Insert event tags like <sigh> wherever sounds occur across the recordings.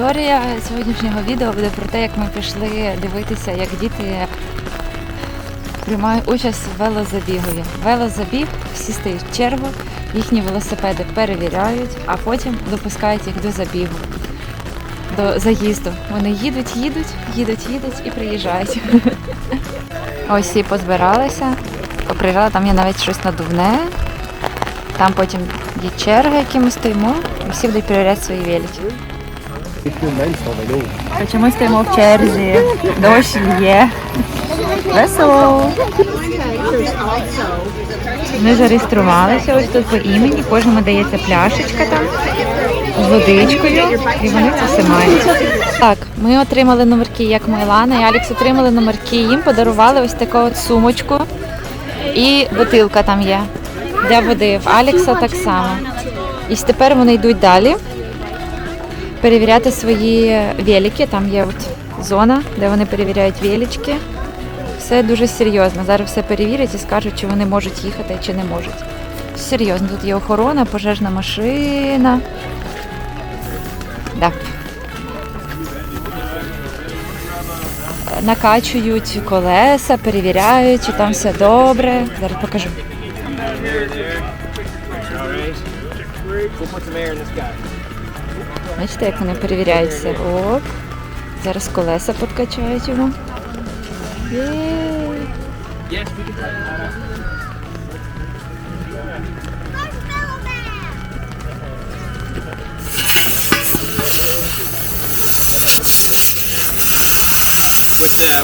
Історія сьогоднішнього відео буде про те, як ми пішли дивитися, як діти приймають участь в велозабігові. Велозабіг, всі стають в чергу, їхні велосипеди перевіряють, а потім допускають їх до забігу, до заїзду. Вони їдуть, їдуть, їдуть, їдуть і приїжджають. <laughs> Ось всі позбиралися. Поприїжджали, там є навіть щось надувне. Там потім є черга, які ми стоїмо, і всі будуть перевіряти свої велики. Чому стоїмо в черзі? Дощ є. Весело. Ми зареєструвалися ось тут по імені. Кожному дається пляшечка там з водичкою, і вони це все мають. Так, ми отримали номерки, як Милана і Алікс отримали номерки. Їм подарували ось таку от сумочку. І бутилка там є для води. В Алікса так само. І тепер вони йдуть далі перевіряти свої велики. Там є от зона, де вони перевіряють велички. Все дуже серйозно. Зараз все перевірять і скажуть, чи вони можуть їхати, чи не можуть. Серйозно, тут є охорона, пожежна машина. Да. Накачують колеса, перевіряють, чи там все добре. Зараз покажу. Бачите, як вони перевіряють все. Оп. Зараз колеса подкачають його. Є.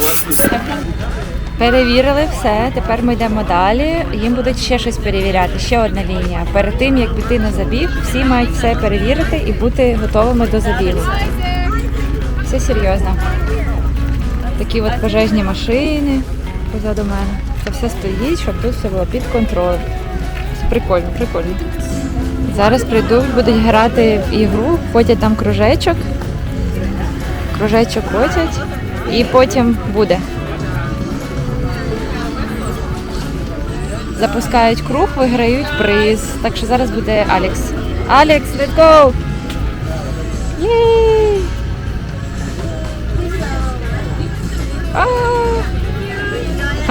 What's that? Перевірили все. Тепер ми йдемо далі. Їм будуть ще щось перевіряти. Ще одна лінія. Перед тим як піти на забіг, всі мають все перевірити і бути готовими до забігу. Все серйозно. Такі от пожежні машини позаду мене. Це все стоїть, щоб тут все було під контролем. Прикольно, прикольно. Зараз прийдуть, будуть грати в ігру, потять там кружечок. Кружечок потять і потім буде. Запускають круг, виграють приз. Так що зараз буде Алекс. Алекс, let's go!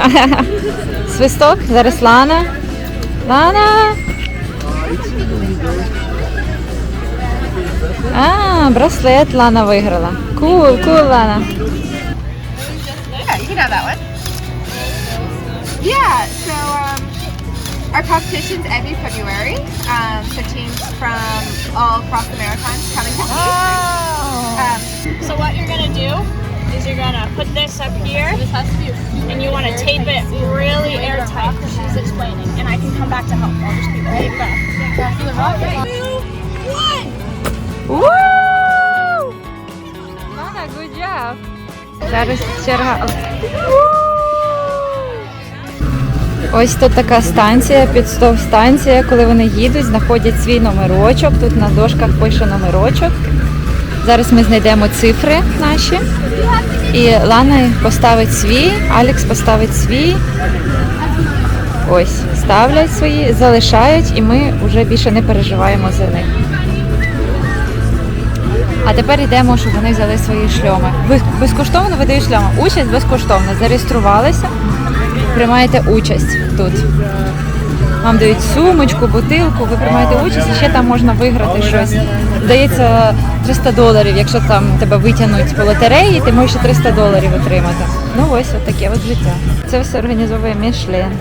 <laughs> Свисток, зараз Лана. Лана. А, браслет Лана виграла. Кул, кул, Лана. Yeah, so um, our competition's every February. Um, so teams from all across the Maritimes come and compete. Um, So what you're gonna do is you're gonna put this up here, and you want to tape it really airtight because she's explaining, and I can come back to help. I'll just be right back. Two, one. Woo! Лана, good job. Зараз черга. Ось тут така станція, підстов станція. Коли вони їдуть, знаходять свій номерочок. Тут на дошках пише номерочок. Зараз ми знайдемо цифри наші. І Лана поставить свій, Алекс поставить свій. Ось, ставлять свої, залишають, і ми вже більше не переживаємо за них. А тепер йдемо, щоб вони взяли свої шльоми. Безкоштовно видають шльоми. Участь безкоштовно. Зареєструвалися, приймаєте участь тут. Вам дають сумочку, бутилку, ви приймаєте участь і ще там можна виграти щось. Дається 300 доларів, якщо там тебе витягнуть по лотереї, ти можеш 300 доларів отримати. Ну ось от таке от життя. Це все організовує Мішлен.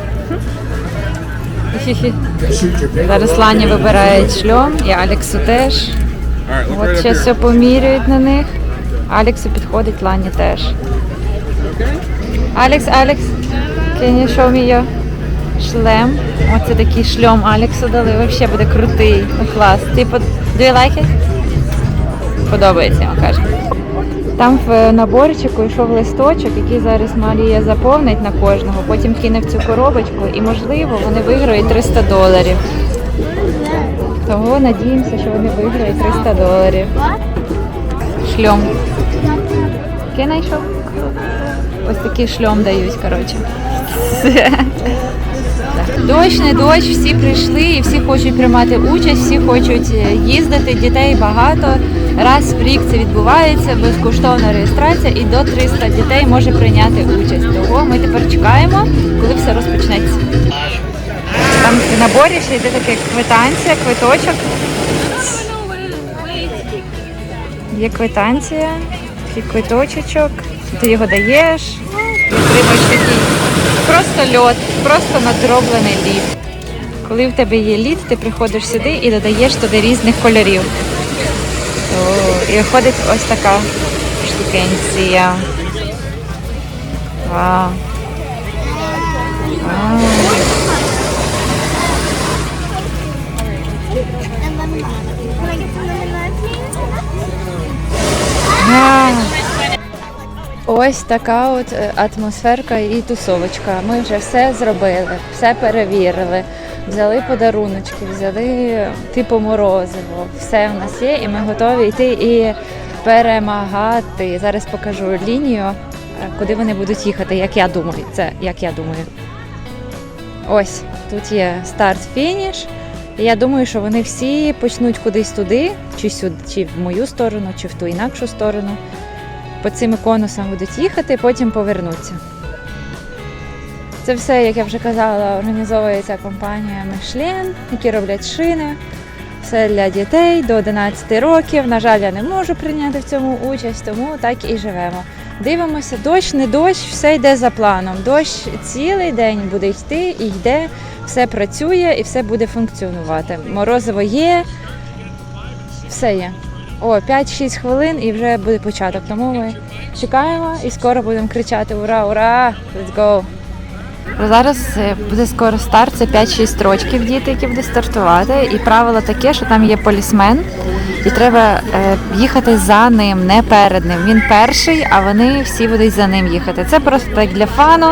Зараз Лані вибирають шльом і Алексу теж. От ще все поміряють на них. Алексу підходить, Лані теж. Алекс, Алекс, can you show шлем? Оце такий шльом Алексу дали. Взагалі буде крутий. Ну клас. Ти под... Do you like it? Подобається, йому каже. Там в наборчику йшов листочок, який зараз Марія заповнить на кожного, потім кине в цю коробочку і, можливо, вони виграють 300 доларів. Того надіємося, що вони виграють 300 доларів. Шльом. Який знайшов? Ось такий шльом дають, коротше. <laughs> Дощ, не дощ, всі прийшли і всі хочуть приймати участь, всі хочуть е, їздити, дітей багато. Раз в рік це відбувається, безкоштовна реєстрація, і до 300 дітей може прийняти участь. Того ми тепер чекаємо, коли все розпочнеться. Там в наборі ще йде таке квитанція, квиточок. Є квитанція, такий квиточечок, ти його даєш і отримаєш такий просто льот, просто надроблений лід. Коли в тебе є лід, ти приходиш сюди і додаєш туди різних кольорів. О, і виходить ось така штукенція. Вау. Вау. Ось така от е, атмосферка і тусовочка. Ми вже все зробили, все перевірили, взяли подаруночки, взяли типу морозиво. Все в нас є, і ми готові йти і перемагати. Зараз покажу лінію, е, куди вони будуть їхати, як я думаю. Це як я думаю. Ось тут є старт-фініш. Я думаю, що вони всі почнуть кудись туди, чи сюди, чи в мою сторону, чи в ту інакшу сторону. По цим конусам будуть їхати, потім повернуться. Це все, як я вже казала, організовується компанія Michelin, які роблять шини. Все для дітей до 11 років. На жаль, я не можу прийняти в цьому участь, тому так і живемо. Дивимося, дощ, не дощ, все йде за планом. Дощ цілий день буде йти і йде, все працює і все буде функціонувати. Морозиво є, все є. О, 5-6 хвилин і вже буде початок. Тому ми чекаємо і скоро будемо кричати Ура, ура! Let's go! Зараз е, буде скоро старт, це 5-6 рочків діти, які будуть стартувати. І правило таке, що там є полісмен, і треба е, їхати за ним, не перед ним. Він перший, а вони всі будуть за ним їхати. Це просто так для фану,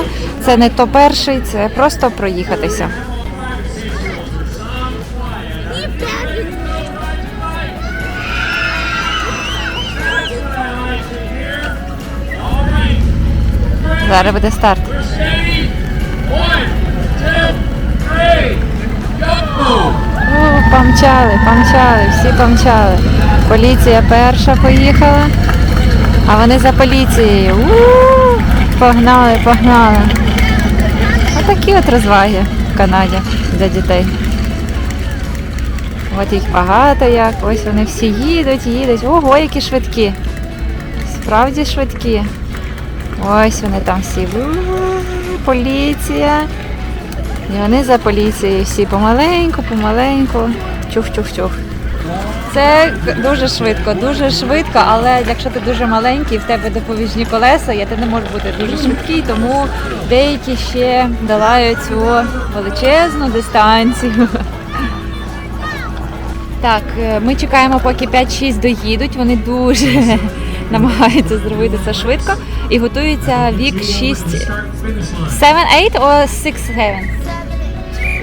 це не то перший, це просто проїхатися. Зараз буде старт. Помчали, помчали, всі помчали. Поліція перша поїхала, а вони за поліцією. У-у-у, Погнали, погнали. Отакі от розваги в Канаді для дітей. От їх багато як. Ось вони всі їдуть, їдуть. Ого, які швидкі. Справді швидкі. Ось вони там всі. Поліція. І вони за поліцією всі помаленьку, помаленьку. Чух-чух-чух. Це дуже швидко, дуже швидко, але якщо ти дуже маленький, в тебе допоміжні колеса, я ти не можеш бути дуже швидкий, тому деякі ще долають цю величезну дистанцію. <laughs> Так, е, ми чекаємо, поки 5-6 доїдуть. Вони дуже <laughs> намагаються зробити це швидко і готуються вік 6 7-8 о 6-7?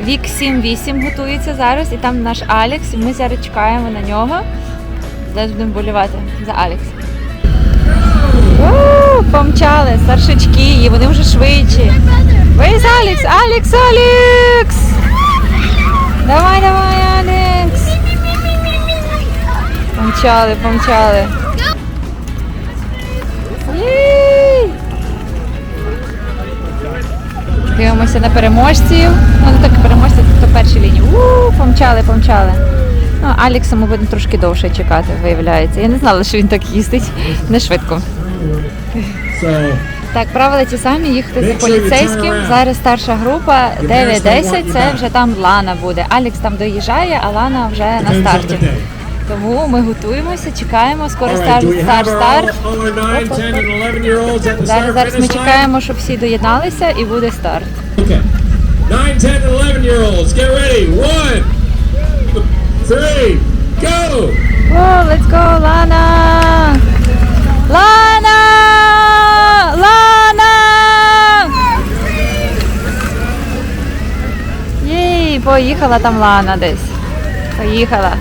Вік 7-8 готується зараз, і там наш Алекс, і ми зараз чекаємо на нього. Зараз будемо болювати за Алекс. Помчали, старшачки, і вони вже швидші. Where's Алекс? Алекс, Алекс! Давай, давай, Алекс! Помчали, помчали. Дивимося на переможців. Ну, не так переможці, то перші лінії. У, помчали, помчали. Ну, Алікса ми будемо трошки довше чекати, виявляється. Я не знала, що він так їздить. Не швидко. Так, правила ті самі, їхати за поліцейським. Зараз старша група 9-10, це вже там Лана буде. Алікс там доїжджає, а Лана вже на старті. Тому ми готуємося, чекаємо, скоро right, старт, старт, старт. all, all our 9, 10, and 11 year olds at the Зараз зараз ми чекаємо, щоб всі доєдналися і буде старт. Okay. 9, 10, 11 year olds, get ready. One, three, go! О, let's go, Лана! Лана! Лана! Єй, поїхала там Лана десь. Поїхала.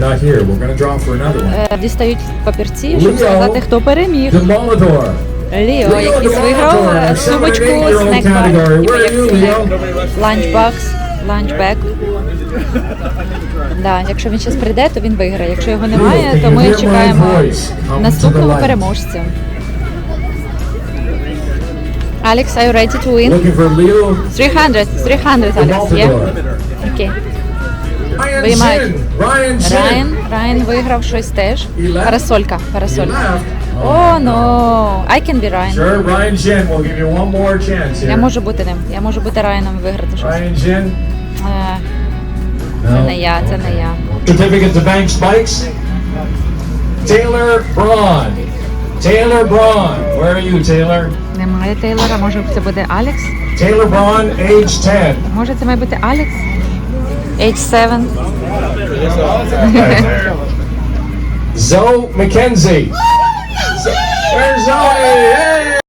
Not here. We're gonna draw for another one. Е, Дістають папірці, щоб сказати, хто переміг. Ліо, Leo який виграв е, сумочку 7-8-year-old снекбар. are? Ланчбакс, ланчбек. Да, якщо він зараз прийде, то він виграє. Якщо його немає, то ми чекаємо наступного переможця. Alex, are you ready to win? Looking for Leo 300, 300, Alex, є? Demolidor. Виймають. Райан, Райан виграв щось теж. Парасолька, парасолька. О, но, I can be Ryan. Sure, Ryan Shin. We'll give you one more chance here. Я можу бути ним. Я можу бути Райаном і виграти щось. Ryan. Е, Це не я, це не я. Certificate to bank spikes. Taylor Braun. Taylor Braun. Where are you, Taylor? Немає Тейлора, може це буде Алекс? Taylor Braun, age 10. Може це має бути Алекс? H7. Zoe McKenzie. There's Zoe. Hey!